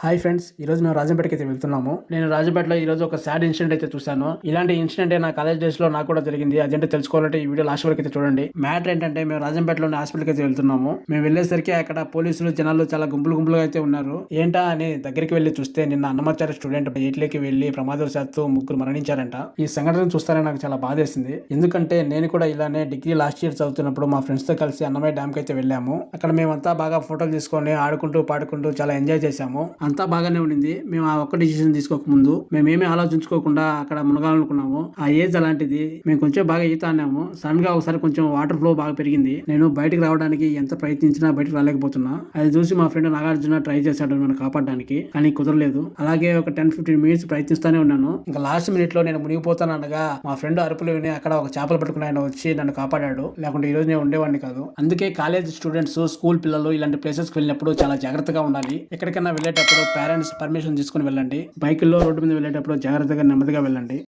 Hi friends ఈ రోజు మేము రాజంపేటకి అయితే వెళ్తున్నాము. నేను రాజంపేటలో ఈ రోజు ఒక సాడ్ ఇన్సిడెంట్ అయితే చూశాను. ఇలాంటి ఇన్సిడెంట్ నా కాలేజ్ డేస్లో నాకు కూడా జరిగింది. అదేంటో తెలుసుకోవాలంటే ఈ వీడియో లాస్ట్ వరకు అయితే చూడండి. మ్యాటర్ ఏంటంటే మేము రాజంపేటలోని హాస్పిటల్కి అయితే వెళ్తున్నాము. మేము వెళ్ళేసరికి అక్కడ పోలీసులు జనాలు చాలా గుంపులు గుంపులుగా అయితే ఉన్నారు. ఏంటా అని దగ్గరికి వెళ్ళి చూస్తే నిన్న అన్నమాచార్య స్టూడెంట్ ఎయిట్లోకి వెళ్ళి ప్రమాదవశాత్తు ముగ్గురు మరణించారంట. ఈ సంఘటన చూస్తారని నాకు చాలా బాధేసింది. ఎందుకంటే నేను కూడా ఇలానే డిగ్రీ లాస్ట్ ఇయర్ చదువుతున్నప్పుడు మా ఫ్రెండ్స్తో కలిసి అన్నమయ్య డ్యామ్కి అయితే వెళ్ళాము. అక్కడ మేమంతా బాగా ఫోటోలు తీసుకొని ఆడుకుంటూ పాడుకుంటూ చాలా ఎంజాయ్ చేశాము. అంతా బాగానే ఉండింది. మేము ఆ ఒక్క డిసిషన్ తీసుకోకముందు మేమేమీ ఆలోచించుకోకుండా అక్కడ మునగాలనుకున్నాము. ఆ ఏజ్ అలాంటిది మేము కొంచెం బాగా ఈత అన్నాము సడన్గా ఒకసారి కొంచెం వాటర్ ఫ్లో బాగా పెరిగింది. నేను బయటకు రావడానికి ఎంత ప్రయత్నించినా బయటకు రాలేకపోతున్నా. అది చూసి మా ఫ్రెండ్ నాగార్జున ట్రై చేశాడు నన్ను కాపాడడానికి కానీ కుదరలేదు. అలాగే ఒక టెన్ ఫిఫ్టీన్ మినిట్స్ ప్రయత్నిస్తూనే ఉన్నాను. ఇంకా లాస్ట్ మినిట్లో నేను మునిగిపోతాను అనగా మా ఫ్రెండ్ అరుపులు విని అక్కడ ఒక చేపలు పట్టుకుని ఆయన వచ్చి నన్ను కాపాడాడు. లేకుంటే ఈ రోజు నేను ఉండేవాడిని కాదు. అందుకే కాలేజ్ స్టూడెంట్స్ స్కూల్ పిల్లలు ఇలాంటి ప్లేసెస్కి వెళ్ళినప్పుడు చాలా జాగ్రత్తగా ఉండాలి. ఎక్కడికైనా వెళ్ళేటప్పుడు పేరెంట్స్ పర్మిషన్ తీసుకుని వెళ్ళండి. బైక్లో రోడ్డు మీద వెళ్ళేటప్పుడు జాగ్రత్తగా నెమ్మదిగా వెళ్ళండి.